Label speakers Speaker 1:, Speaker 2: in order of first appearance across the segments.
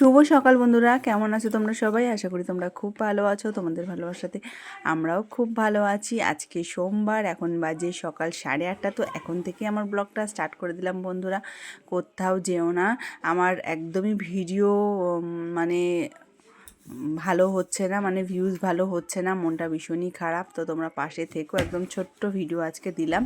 Speaker 1: শুভ সকাল বন্ধুরা, কেমন আছো তোমরা সবাই? আশা করি তোমরা খুব ভালো আছো, তোমাদের ভালোবাসাতে আমরাও খুব ভালো আছি। আজকে সোমবার, এখন বাজে সকাল সাড়ে আটটা, তো এখন থেকে আমার ব্লগটা স্টার্ট করে দিলাম বন্ধুরা। কোথাও যেও না, আমার একদমই ভিডিও মানে ভালো হচ্ছে না মানে ভিউজ ভালো হচ্ছে না, মনটা ভীষণই খারাপ। তো তোমরা পাশে থেকো, একদম ছোট্ট ভিডিও আজকে দিলাম।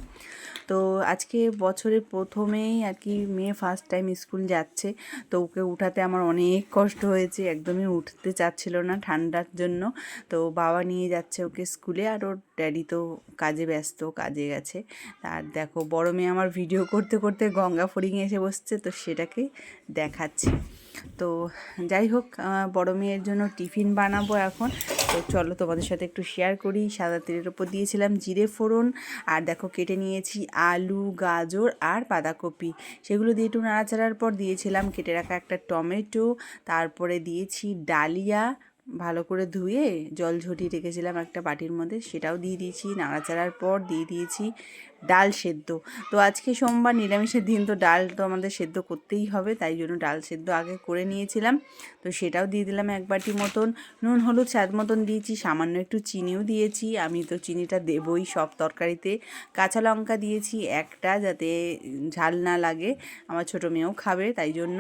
Speaker 1: তো আজকে বছরের প্রথমেই আর কি মেয়ে ফার্স্ট টাইম স্কুল যাচ্ছে। তো ওকে উঠাতে আমার অনেক কষ্ট হয়েছে, একদমই উঠতে চাচ্ছিল না ঠান্ডার জন্য। তো বাবা নিয়ে যাচ্ছে ওকে স্কুলে আর ওর ড্যাডি তো কাজে ব্যস্ত, কাজে গেছে। আর দেখো, বড় মেয়ে আমার ভিডিও করতে করতে গঙ্গা ফড়িংয়ে এসে বসছে, তো সেটাকে দেখাচ্ছি। তো যাই হোক বড় মেয়ের জন্য টিফিন বানাবো এখন। তো চলো তোমাদের সাথে একটু শেয়ার করি। সাদা তেলের ওপর দিয়েছিলাম জিরে ফোড়ন, আর দেখো কেটে নিয়েছি আলু, গাজর, আর বাঁধাকপি। সেগুলো দিয়ে একটু নাড়াচাড়ার পর দিয়েছিলাম কেটে রাখা একটা টমেটো, তারপরে দিয়েছি ডালিয়া। ভালো করে ধুয়ে জল ঝরিয়ে রেখেছিলাম একটা বাটির মধ্যে, সেটাও দিয়ে দিয়েছি। নাড়াচাড়ার পর দিয়ে দিয়েছি ডাল সেদ্ধ। তো আজকে সোমবার নিরামিষের দিন, তো ডাল তো আমাদের সেদ্ধ করতেই হবে, তাই জন্য ডাল সেদ্ধ আগে করে নিয়েছিলাম। তো সেটাও দিয়ে দিলাম এক বাটি মতন। নুন, হলুদ, স্বাদ মতন দিয়েছি, সামান্য একটু চিনিও দিয়েছি। আমি তো চিনিটা দেবই সব তরকারিতে। কাঁচা লঙ্কা দিয়েছি একটা যাতে ঝাল না লাগে, আমার ছোটো মেয়েও খাবে তাই জন্য।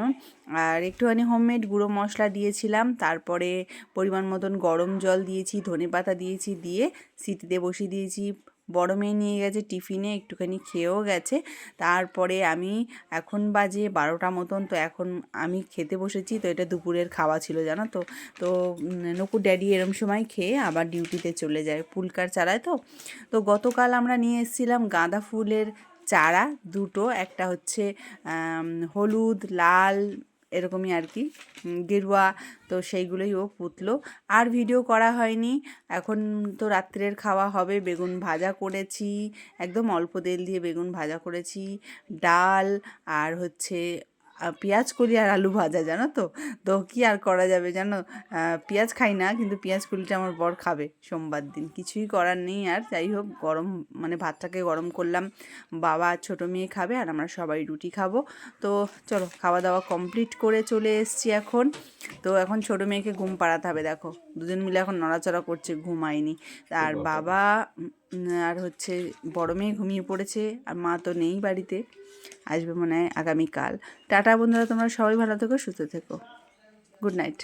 Speaker 1: আর একটুখানি হোমমেড গুঁড়ো মশলা দিয়েছিলাম, তারপরে পরিমাণ মতন গরম জল দিয়েছি ধনে পাতা দিয়েছি, দিয়ে সিটিতে বসিয়ে দিয়েছি। বড় মেয়ে নিয়ে গেছে টিফিনে, একটুখানি খেয়েও গেছে। তারপরে আমি, এখন বাজে বারোটা মতন, তো এখন আমি খেতে বসেছি, তো এটা দুপুরের খাওয়া ছিল, জানো তো। তো নকুর ড্যাডি এরম সময় খেয়ে আবার ডিউটিতে চলে যায়, পুলকার চালায় তো। তো গতকাল আমরা নিয়ে এসেছিলাম গাঁদা ফুলের চারা, দুটো, একটা হচ্ছে হলুদ, লাল এরকমই আর কি। গেরুয়া তো সেইগুলোই ও পুতলো। আর ভিডিও করা হয়নি। এখন তো রাত্রের খাওয়া হবে। বেগুন ভাজা করেছি। একদম অল্প তেল দিয়ে বেগুন ভাজা করেছি। ডাল আর হচ্ছে পেঁয়াজ কলি আর আলু ভাজা জানো তো? তো কি আর করা যাবে জানো? পেঁয়াজ খাই না কিন্তু পেঁয়াজ কলিটা আমার বর খাবে সোমবার দিন। কিছুই করার নেই আর যাই হোক গরম মানে ভাতটাকে গরম করলাম। বাবা আর ছোটো মেয়ে খাবে আর আমরা সবাই রুটি খাব। তো চলো খাওয়া দাওয়া কমপ্লিট করে চলে এসছি এখন। তো এখন ছোটো মেয়েকে ঘুম পাড়াতে হবে দেখো। দুজন মিলে এখন নড়াচড়া করছে ঘুমায়নি। আর বাবা আর হচ্ছে বড় মেয়ে ঘুমিয়ে পড়েছে, আর মা তো নেই বাড়িতে, আসবে মনে হয় আগামীকাল। টাটা বন্ধুরা, তোমরা সবাই ভালো থেকো, সুস্থ থেকো। Good night.